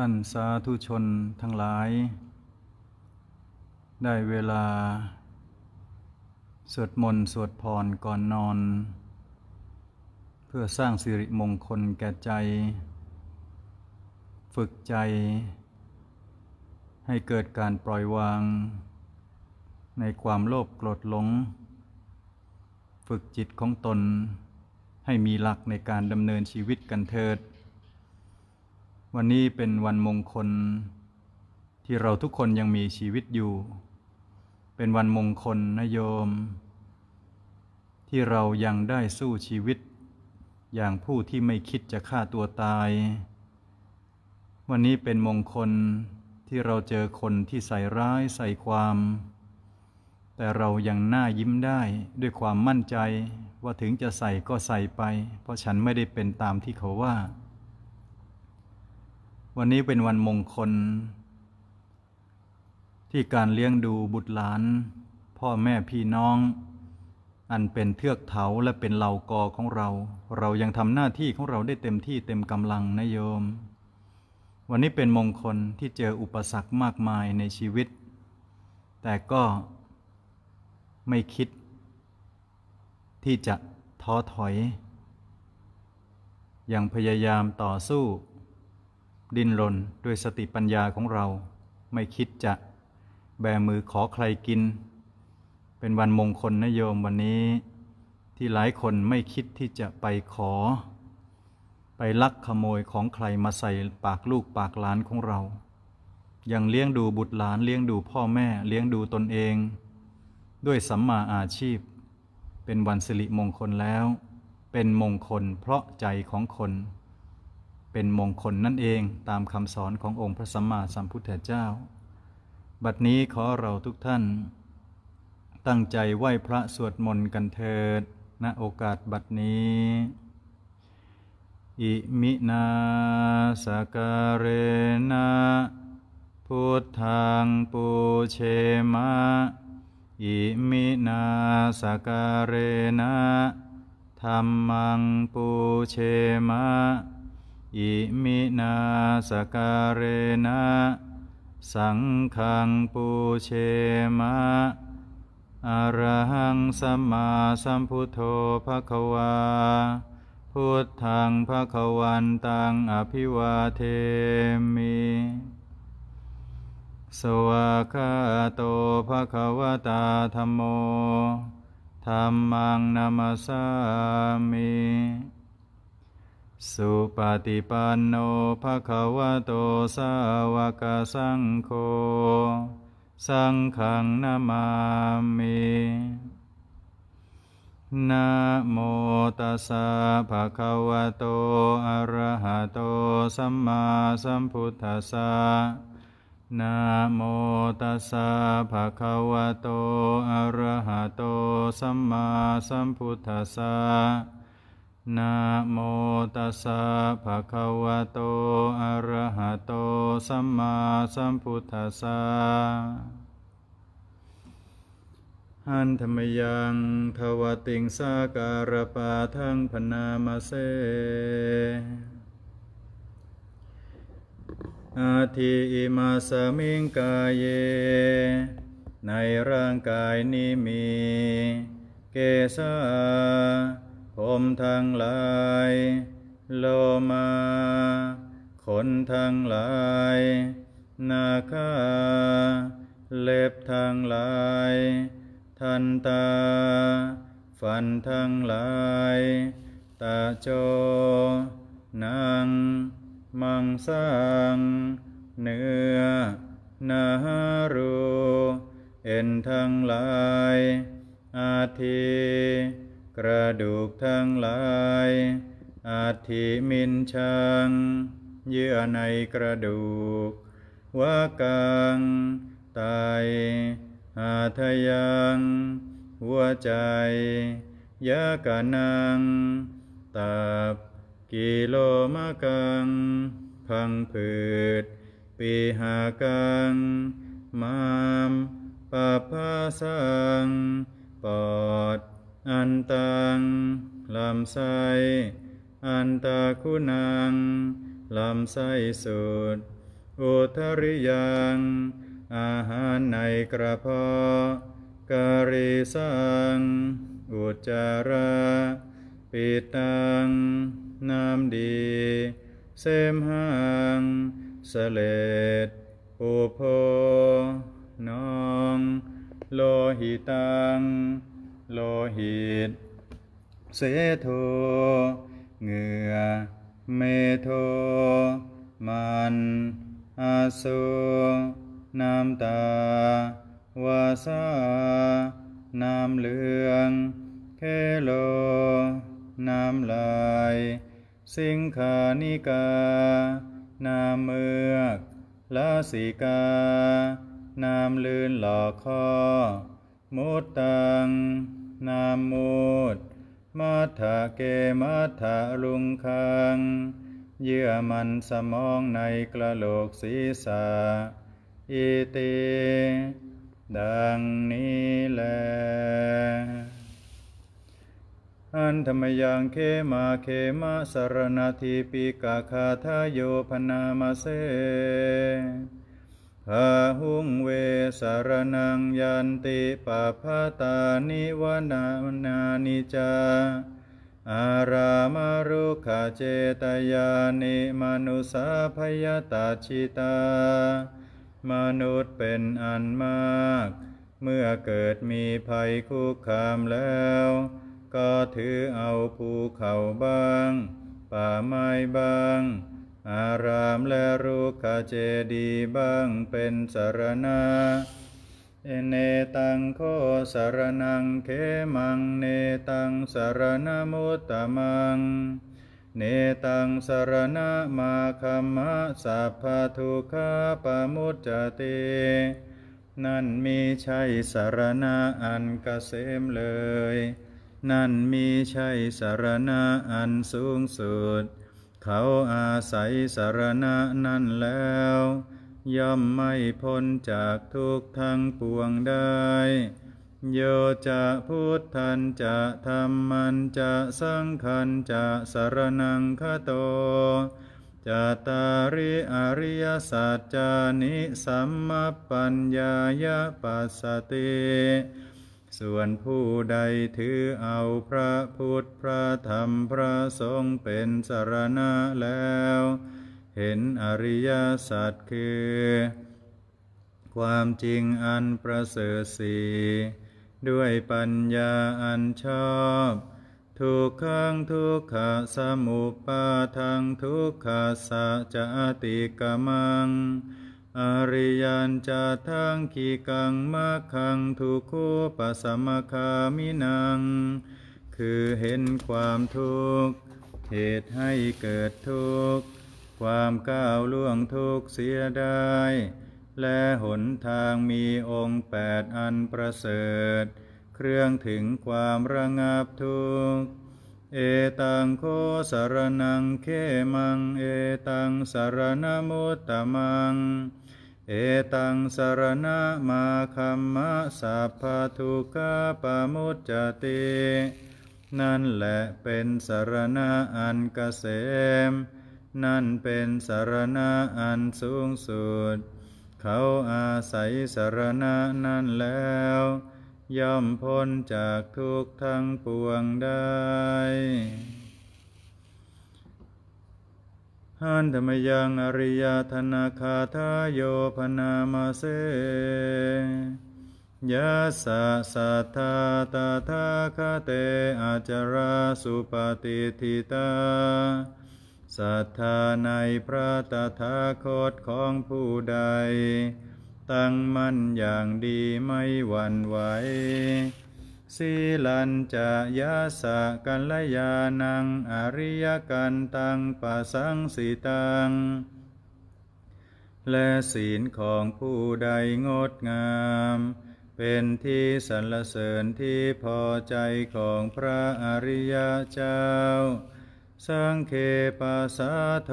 ท่านสาธุชนทั้งหลาย ได้เวลา สวดมนต์สวดพรก่อนนอน เพื่อสร้างสิริมงคลแก่ใจ ฝึกใจ ให้เกิดการปล่อยวาง ในความโลภโกรธหลง ฝึกจิตของตนให้มีหลักในการดำเนินชีวิตกันเถิด วันนี้เป็นวันมงคล ที่เราทุกคนยังมีชีวิตอยู่ เป็นวันมงคลนะโยม ที่เรายังได้สู้ชีวิต อย่างผู้ที่ไม่คิดจะฆ่าตัวตาย วันนี้เป็นมงคลที่เราเจอคนที่ใส่ร้ายใส่ความ แต่เรายังหน่ายิ้มได้ด้วยความมั่นใจว่าถึงจะใส่ก็ใส่ไป เพราะฉันไม่ได้เป็นตามที่เขาว่า วันนี้เป็นวันมงคล ที่การเลี้ยงดูบุตรหลาน พ่อแม่พี่น้อง อันเป็นเทือกเถาและเป็นเหล่ากอของเรา เรายังทำหน้าที่ของเราได้เต็มที่เต็มกำลังนะโยม วันนี้เป็นมงคลที่เจออุปสรรคมากมายในชีวิต แต่ก็ไม่คิด ที่จะท้อถอย ยังพยายามต่อสู้ ดิ้นรนด้วยสติปัญญาของเรา ไม่คิดจะแบมือขอใครกิน เป็นวันมงคลนะโยมวันนี้ ที่หลายคนไม่คิดที่จะไปขอ ไปลักขโมยของใครมาใส่ปากลูกปากหลานของเรายังเลี้ยงดูบุตรหลานเลี้ยงดูพ่อแม่เลี้ยงดูตนเอง ด้วยสัมมาอาชีพ เป็นวันสิริมงคลแล้ว เป็นมงคลเพราะใจของคน เป็นมงคลนั่นเองตามคำสอนขององค์พระสัมมาสัมพุทธเจ้า บัดนี้ขอเราทุกท่าน ตั้งใจไหว้พระสวดมนต์กันเถิด ณโอกาสบัดนี้อิมินาสการเรนะพุทธังปูเชมะ อิมินาสการเรนะธรรมังปูเชมะ อิมินาสการเรนะสังฆังปูเชมะอรหังสัมมาสัมพุทโธภะคะวา พุทธังภะคะวันตังอภิวาเทมิ สวากาโตภะคะวตาธรรมโมธัมมังนามาสามิ สุปฏิปันโนภะคะวะโตสาวกสังโฆสังฆังนามามินะโมตัสสะภะคะวะโตอะระหะโตสัมมาสัมพุทธัสสะนะโมตัสสะภะคะวะโตอะระหะโตสัมมาสัมพุทธัสสะ นะโมตัสสะภะคะวะโต อะระหะโต สัมมาสัมพุทธัสสะหันธรรมยังภวติงสาการปาทังพนามาเสอาทิอิมาสมิงกายเย ในร่างกายนี้มี เกสา ผมทั้งหลาย โลมา ขนทั้งหลาย นาคาเล็บทั้งหลาย ทันตา ฟันทั้งหลาย ตาโจนังมังสังเนื้อนารูเอ็นทั้งหลาย อาทิ กระดูกทั้งหลายอาทิมินชัง เยื่อในกระดูกวากังไตหาทยัง หัวใจยากานัง ตับ กิโลมะกัง พังผืด ปีหากัง มามปาพาสัง ปอด อันตังลำไส้อันตาคุณังลำไส้สุดอุทริยังอาหารในกระเพาะการิสังอุจจาระปิตังน้ำดี เสมหังเสเลดอุโพนอง โลหิตัง โลหิต เสโทเหงื่อ เมโท มันอาสุน้ำตาวาสาน้ำเหลือง เคโล น้ำลาย สิงคานิกา น้ำเมือกลาสิกา น้ำลื่นหลอกคอมุตตัง น้ำมูดมัทธะเกมัทธะลุงคัง เยื่อมันสมองในกระโหลกศีรษะอิติดังนี้แล อันธรรมยังเคมาเคมาสารนาทีปิกาคาทาโยพนามาเส พาหุงเวสารนังยันติปาพาตานิวนานานิจา อารามารุขเจตยานิมนุสาพยตาชิตา มนุษย์เป็นอันมาก เมื่อเกิดมีภัยคุกคามแล้ว ก็ถือเอาภูเขาบ้าง ป่าไม้บ้าง อารามและรุกขเจดีบ้างเป็นสารณะ เอเนตังโคสารนังเขมังเนตังสารณมุตตมัง เนตังสารณมาคัมมะสัพพทุกขาปมุจจตินั่นมีใช่สารณะอันกเกษมเลย นั่นมีใช่สารณะอันสูงสุด เขาอาศัยสารณะนั่นแล้ว ย่อมไม่พ้นจากทุกทั้งปวงได้ โยจะพุทธันจะธรรมันจะสังขันจะสารนังคโตจะตาริอริยสัจจานิสัมมปัญญายปัสสติ ส่วนผู้ใดถือเอาพระพุทธพระธรรมพระสงฆ์เป็นสารณะแล้ว เห็นอริยสัจคือ ความจริงอันประเสริฐสีด้วยปัญญาอันชอบ ทุกขังทุกขะสมุปปาทังทุกขะสัจจะติกมัง อริยันจะทังขีกังมาคังทุกขุปสมคามินัง คือเห็นความทุกข์เหตุให้เกิดทุกข์ ความก้าวล่วงทุกข์เสียได้ และหนทางมีองค์แปดอันประเสริฐ เครื่องถึงความระงับทุกข์เอตังโคสารนังเขมัง เอตังสารณมุตตมัง เอตังสารณะมาคัมมะสัพพทุกขปมุจจตินั่นแหละเป็นสารณะอันเกษม นั่นเป็นสารณะอันสูงสุด เขาอาศัยสารณะนั่นแล้ว ย่อมพ้นจากทุกทั้งปวงได้ หันธรรมยังอริยธนาคาทายโยพนามาเสยะสะสัทธาตาทาคาเตอาจาราสุปฏิทิตาศรัทธาในพระตถาคตของผู้ใด ตั้งมั่นอย่างดีไม่หวั่นไหว สีลันจะยาสะกัลยานัง อริยกันตังปัสสังสิตัง และศีลของผู้ใดงดงาม เป็นที่สรรเสริญที่พอใจของพระอริยเจ้า สังเคปัสาโท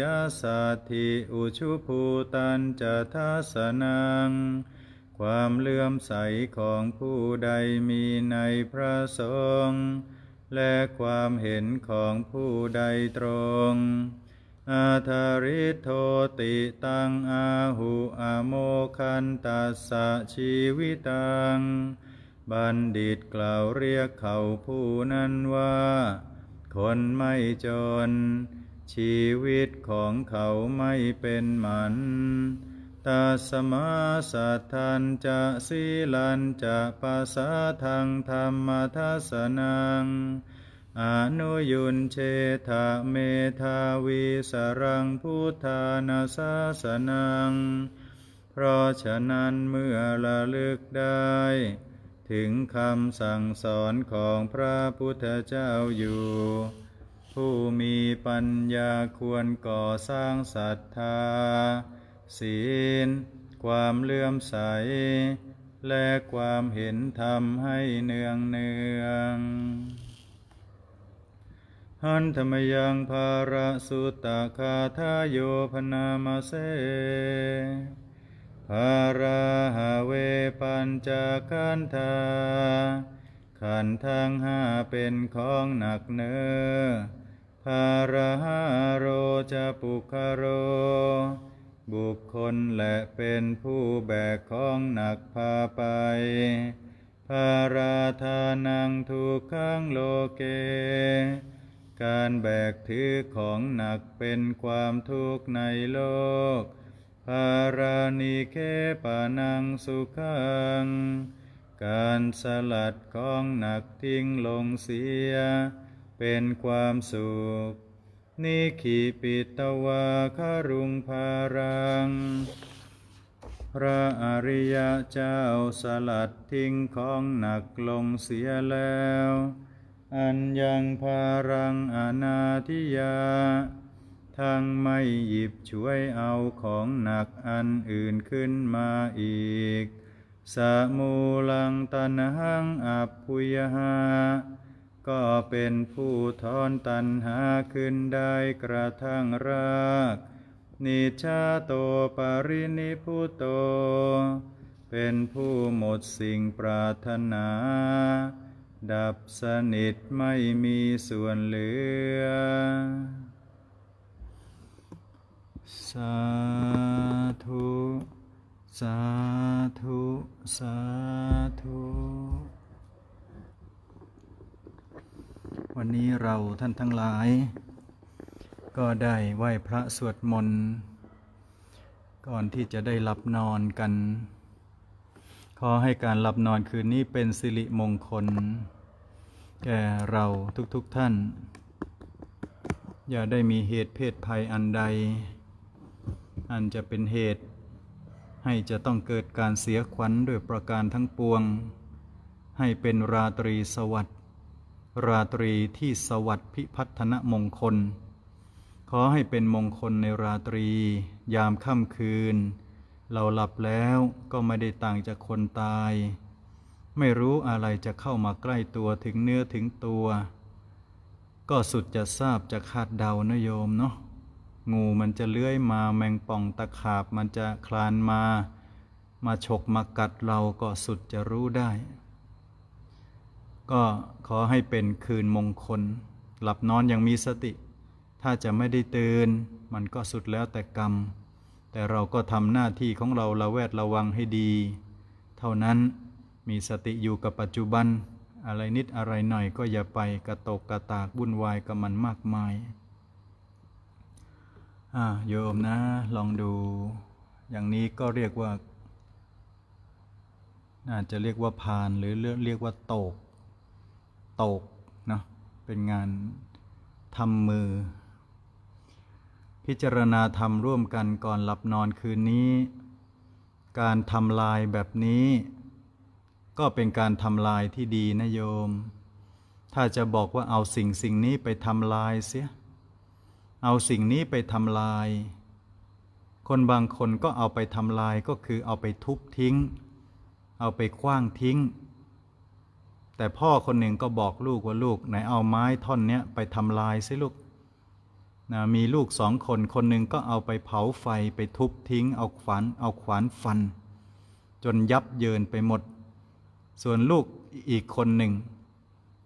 ยัสสัทธิอุชุภูตันจะทัสนัง ความเลื่อมใสของผู้ใดมีในพระสงฆ์และความเห็นของผู้ใดตรง อาทาริโทติตังอาหุอโมคันตัสสะชีวิตัง บัณฑิตกล่าวเรียกเขาผู้นั้นว่า คนไม่จน ชีวิตของเขาไม่เป็นหมัน ตัสมาสัทธันจะสีลันจะปัสสะทังธรรมทัสสนังอนุยุนเชทะเมทาวิสรังพุทธานาสาสนัง เพราะฉะนั้นเมื่อระลึกได้ ถึงคำสั่งสอนของพระพุทธเจ้าอยู่ ผู้มีปัญญาควรก่อสร้างศรัทธา ศีล ความเลื่อมใส และความเห็นธรรมให้เนืองเนืองหันธรรมยังภาระสุตะคาทายโยพนามาเสภาราหาเวปัญจคันธาขันทังห้าเป็นของหนักเนอภาราหาโรจะปุคโร บุคคลและเป็นผู้แบกของหนักพาไป ภาราธานังทุกขังโลเก การแบกถือของหนักเป็นความทุกข์ในโลก ภารานิเคปานังสุขัง การสลัดของหนักทิ้งลงเสีย เป็นความสุข นิขีปิตวาคารุงภารัง พระอริยเจ้าสลัดทิ้งของหนักลงเสียแล้ว อันยังภารังอนาทิยา ทั้งไม่หยิบช่วยเอาของหนักอันอื่นขึ้นมาอีก สมูลังตันหังอัพพุยหา ก็เป็นผู้ทอนตันหาขึ้นได้กระทั่งราก นิชาโตปรินิพุโต เป็นผู้หมดสิ่งปรารถนา ดับสนิทไม่มีส่วนเหลือ สาธุ สาธุ สาธุ วันนี้เราท่านทั้งหลาย ก็ได้ไหว้พระสวดมนต์ ก่อนที่จะได้หลับนอนกัน ขอให้การหลับนอนคืนนี้เป็นสิริมงคล แก่เราทุกๆทท่าน อย่าได้มีเหตุเพศภัยอันใด อันจะเป็นเหตุ ให้จะต้องเกิดการเสียขวัญด้วยประการทั้งปวง ให้เป็นราตรีสวัสดิ์ ราตรีที่สวัสดิ์พิพัฒนมงคล ขอให้เป็นมงคลในราตรี ยามค่ำคืน เราหลับแล้วก็ไม่ได้ต่างจากคนตาย ไม่รู้อะไรจะเข้ามาใกล้ตัวถึงเนื้อถึงตัว ก็สุดจะทราบจะคาดเดานะโยมเนาะงูมันจะเลื้อยมาแมงป่องตะขาบมันจะคลานมา มาฉกมากัดเราก็สุดจะรู้ได้ ก็ขอให้เป็นคืนมงคล หลับนอนอย่างมีสติ ถ้าจะไม่ได้ตื่น มันก็สุดแล้วแต่กรรม แต่เราก็ทำหน้าที่ของเราระแวดระวังให้ดี เท่านั้นมีสติอยู่กับปัจจุบัน อะไรนิดอะไรหน่อยก็อย่าไปกระตกกระตากวุ่นวายกับมันมากมายอ่าโยมนะ ลองดู อย่างนี้ก็เรียกว่าน่าจะเรียกว่าพานหรือเรียกว่าโตก ตกเนาะเป็นงานทำมือ พิจารณาทำร่วมกันก่อนหลับนอนคืนนี้ การทำลายแบบนี้ ก็เป็นการทำลายที่ดีนะโยม ถ้าจะบอกว่าเอาสิ่งสิ่งนี้ไปทำลายเสีย เอาสิ่งนี้ไปทำลาย คนบางคนก็เอาไปทำลายก็คือเอาไปทุบทิ้ง เอาไปคว้างทิ้ง แต่พ่อคนหนึ่งก็บอกลูกว่าลูกไหนเอาไม้ท่อนเนี้ยไปทำลายสิลูกนะมีลูกสองคนคนหนึ่งก็เอาไปเผาไฟไปทุบทิ้งเอาขวานเอาขวานฟัน จนยับเยินไปหมด ส่วนลูกอีกคนหนึ่ง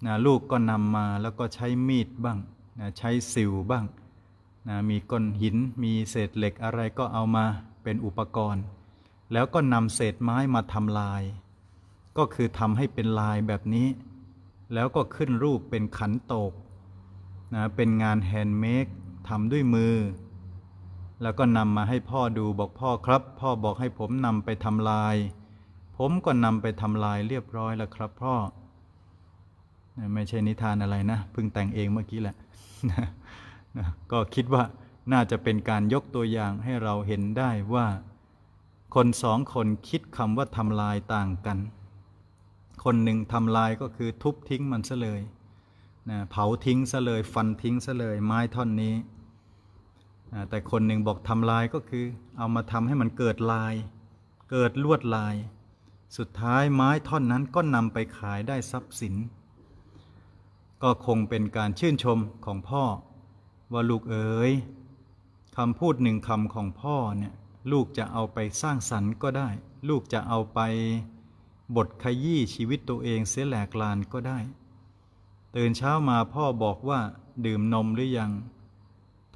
นะลูกก็นำมาแล้วก็ใช้มีดบ้างนะใช้สิวบ้างนะมีก้อนหินมีเศษเหล็กอะไรก็เอามาเป็นอุปกรณ์ แล้วก็นำเศษไม้มาทำลาย ก็คือทำให้เป็นลายแบบนี้ แล้วก็ขึ้นรูปเป็นขันโตกนะเป็นงานแฮนด์เมดทำด้วยมือ แล้วก็นำมาให้พ่อดูบอกพ่อครับ พ่อบอกให้ผมนำไปทำลาย ผมก็นำไปทำลายเรียบร้อยแล้วครับพ่อ ไม่ใช่นิทานอะไรนะเพิ่งแต่งเองเมื่อกี้แหละนะก็คิดว่าน่าจะเป็นการยกตัวอย่างให้เราเห็นได้ว่า คนสองคนคิดคำว่าทำลายต่างกัน คนหนึ่งทำลายก็คือทุบทิ้งมันซะเลยนะเผาทิ้งซะเลยฟันทิ้งซะเลย ไม้ท่อนนี้นะแต่คนหนึ่งบอกทำลายก็คือ เอามาทำให้มันเกิดลาย เกิดลวดลาย สุดท้ายไม้ท่อนนั้นก็นำไปขายได้ทรัพย์สิน ก็คงเป็นการชื่นชมของพ่อ ว่าลูกเอ๋ยคำพูดหนึ่งคำของพ่อเนี่ยลูกจะเอาไปสร้างสรรค์ก็ได้ ลูกจะเอาไป บทขยี้ชีวิตตัวเองเสียแหลกลานก็ได้ ตื่นเช้ามาพ่อบอกว่าดื่มนมหรือยัง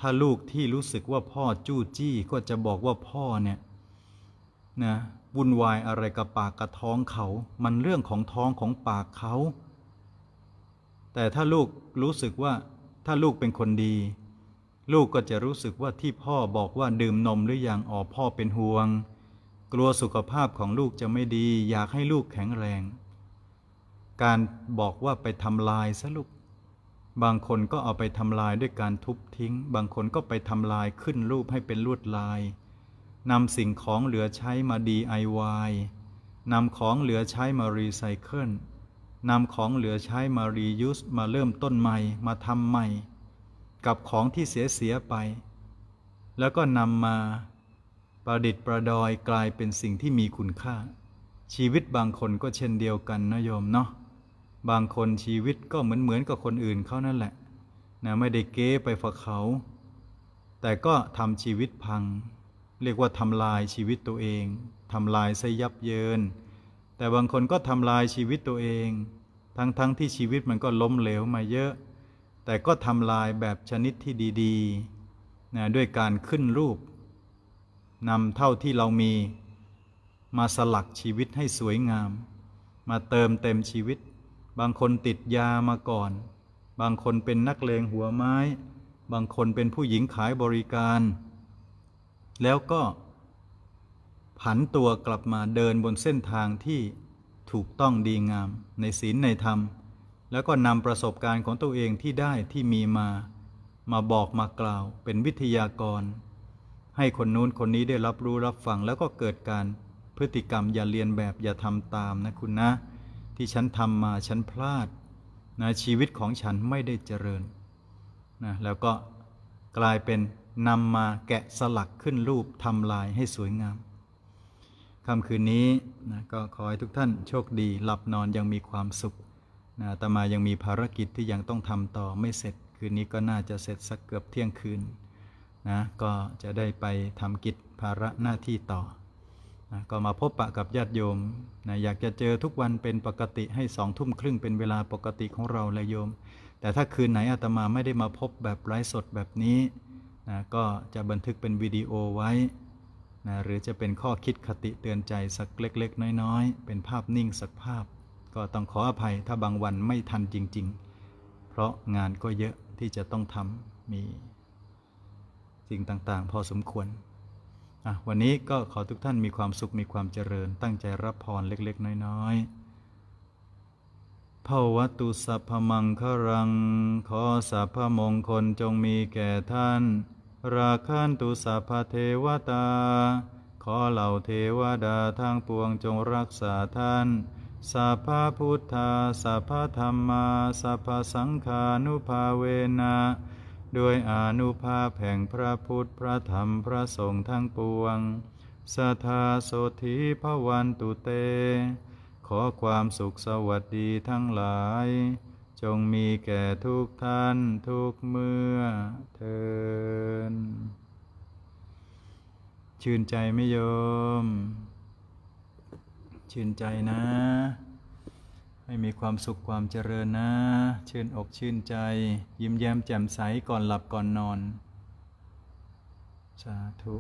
ถ้าลูกที่รู้สึกว่าพ่อจู้จี้ก็จะบอกว่าพ่อเนี่ยนะวุ่นวายอะไรกับปากกับท้องเขา มันเรื่องของท้องของปากเขา แต่ถ้าลูกรู้สึกว่าถ้าลูกเป็นคนดี ลูกก็จะรู้สึกว่าที่พ่อบอกว่าดื่มนมหรือยังอ๋อพ่อเป็นห่วง กลัวสุขภาพของลูกจะไม่ดี อยากให้ลูกแข็งแรง การบอกว่าไปทำลายซะลูก บางคนก็เอาไปทำลายด้วยการทุบทิ้ง บางคนก็ไปทำลายขึ้นรูปให้เป็นลวดลายนำสิ่งของเหลือใช้มา DIY นำของเหลือใช้มารีไซเคิลนำของเหลือใช้มารียูสมาเริ่มต้นใหม่ มาทำใหม่ กับของที่เสียเสียไป แล้วก็นำมา ประดิษฐ์ประดอยกลายเป็นสิ่งที่มีคุณค่า ชีวิตบางคนก็เช่นเดียวกันนะโยมเนาะบางคนชีวิตก็เหมือนเหมือนกับคนอื่นเขานั่นแหละนะไม่ได้เก้ไปฝักเขา แต่ก็ทำชีวิตพัง เรียกว่าทำลายชีวิตตัวเองทำลายซะยับเยิน แต่บางคนก็ทำลายชีวิตตัวเอง ทั้งๆทที่ชีวิตมันก็ล้มเหลวมาเยอะ แต่ก็ทำลายแบบชนิดที่ดีๆนะด้วยการขึ้นรูป นำเท่าที่เรามี มาสลักชีวิตให้สวยงาม มาเติมเต็มชีวิต บางคนติดยามาก่อน บางคนเป็นนักเลงหัวไม้ บางคนเป็นผู้หญิงขายบริการ แล้วก็ ผันตัวกลับมาเดินบนเส้นทางที่ถูกต้องดีงาม ในศีลในธรรม แล้วก็นำประสบการณ์ของตัวเองที่ได้ที่มีมา มาบอกมากล่าวเป็นวิทยากร ให้คนนู้นคนนี้ได้รับรู้รับฟังแล้วก็เกิดการพฤติกรรมอย่าเรียนแบบอย่าทำตามนะคุณนะ ที่ฉันทำมาฉันพลาดนะชีวิตของฉันไม่ได้เจริญนะแล้วก็กลายเป็นนำมาแกะสลักขึ้นรูปทำลายให้สวยงามค่ำคืนนี้นะก็ขอให้ทุกท่านโชคดีหลับนอนยังมีความสุขนะตมายังมีภารกิจที่ยังต้องทำต่อไม่เสร็จ คืนนี้ก็น่าจะเสร็จสักเกือบเที่ยงคืน นะก็จะได้ไปทำกิจภาระหน้าที่ต่อนะก็มาพบปะกับญาติโยมนะอยากจะเจอทุกวันเป็นปกติให้สองทุ่มครึ่งเป็นเวลาปกติของเราและโยม แต่ถ้าคืนไหนอาตมาไม่ได้มาพบแบบไร้สดแบบนี้นะก็จะบันทึกเป็นวิดีโอไว้นะหรือจะเป็นข้อคิดคติเตือนใจสักเล็กๆ น้อยๆ เป็นภาพนิ่งสักภาพ ก็ต้องขออภัยถ้าบางวันไม่ทันจริง ๆ เพราะงานก็เยอะที่จะต้องทำมี สิ่งต่างๆ พอสมควรอะวันนี้ก็ขอทุกท่านมีความสุขมีความเจริญ ตั้งใจรับพรเล็กๆ น้อยๆภาวตุสัพพมังครัง ขอสัพพมงคลจงมีแก่ท่าน ราคันตุสัพพเทวตา ขอเหล่าเทวดาทั้งปวงจงรักษาท่าน สัพพพุทธา สัพพธรรมา สัพพสังฆานุภาเวนะ ด้วยอนุภาพแห่งพระพุทธพระธรรมพระสงฆ์ทั้งปวงสัทธาโสธีพวันตุเต ขอความสุขสวัสดีทั้งหลาย จงมีแก่ทุกท่านทุกเมื่อเทินชื่นใจไมโยม ชื่นใจนะ ให้มีความสุขความเจริญนะ ชื่นอกชื่นใจ ยิ้มแย้มแจ่มใสก่อนหลับก่อนนอน สาธุ